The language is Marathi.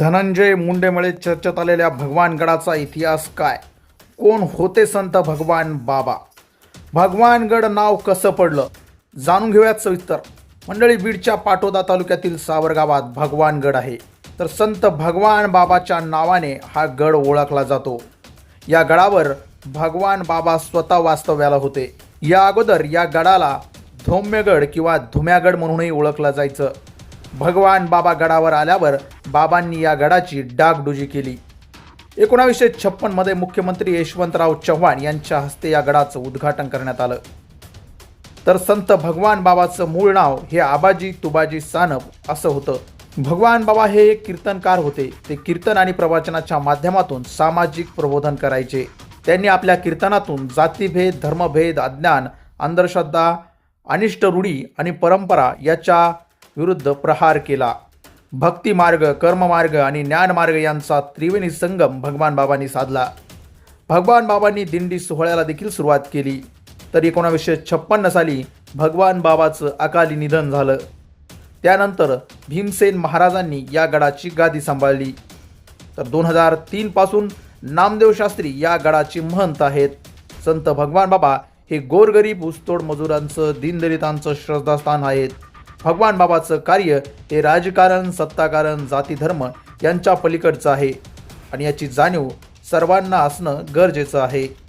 धनंजय मुंडेमुळे चर्चेत आलेल्या भगवानगडाचा इतिहास काय? कोण होते संत भगवान बाबा? भगवानगड नाव कसं पडलं? जाणून घेऊयात सविस्तर. मंडळी बीडच्या पाटोदा तालुक्यातील सावरगावात भगवानगड आहे. तर संत भगवान बाबाच्या नावाने हा गड ओळखला जातो. या गडावर भगवान बाबा स्वतः वास्तव्याला होते. या अगोदर या गडाला धौम्यगड किंवा धुम्यागड म्हणूनही ओळखलं जायचं. भगवान बाबा गडावर आल्यावर बाबांनी या गडाची डागडुजी केली. एकोणावीसशे छप्पनमध्ये मुख्यमंत्री यशवंतराव चव्हाण यांच्या हस्ते या गडाचं उद्घाटन करण्यात आलं. तर संत भगवान बाबाचं मूळ नाव हे आबाजी तुबाजी सानप असं होतं. भगवान बाबा हे एक कीर्तनकार होते. ते कीर्तन आणि प्रवचनाच्या माध्यमातून सामाजिक प्रबोधन करायचे. त्यांनी आपल्या कीर्तनातून जातीभेद धर्मभेद अज्ञान अंधश्रद्धा अनिष्ट रूढी आणि परंपरा याच्या विरुद्ध प्रहार केला. भक्तिमार्ग कर्ममार्ग आणि ज्ञानमार्ग यांचा त्रिवेणी संगम भगवान बाबांनी साधला. भगवान बाबांनी दिंडी सोहळ्याला देखील सुरुवात केली. तर एकोणावीसशे छप्पन्न साली भगवान बाबाचं अकाली निधन झालं. त्यानंतर भीमसेन महाराजांनी या गडाची गादी सांभाळली. तर दोन हजार तीनपासून नामदेव शास्त्री या गडाची महंत आहेत. संत भगवान बाबा हे गोरगरीब ऊसतोड मजुरांचं दिनदलितांचं श्रद्धास्थान आहेत. भगवान बाबाचं कार्य हे राजकारण सत्ताकारण जाती धर्म यांच्या पलीकडचं आहे. आणि याची जाणीव सर्वांना असणं गरजेचं आहे.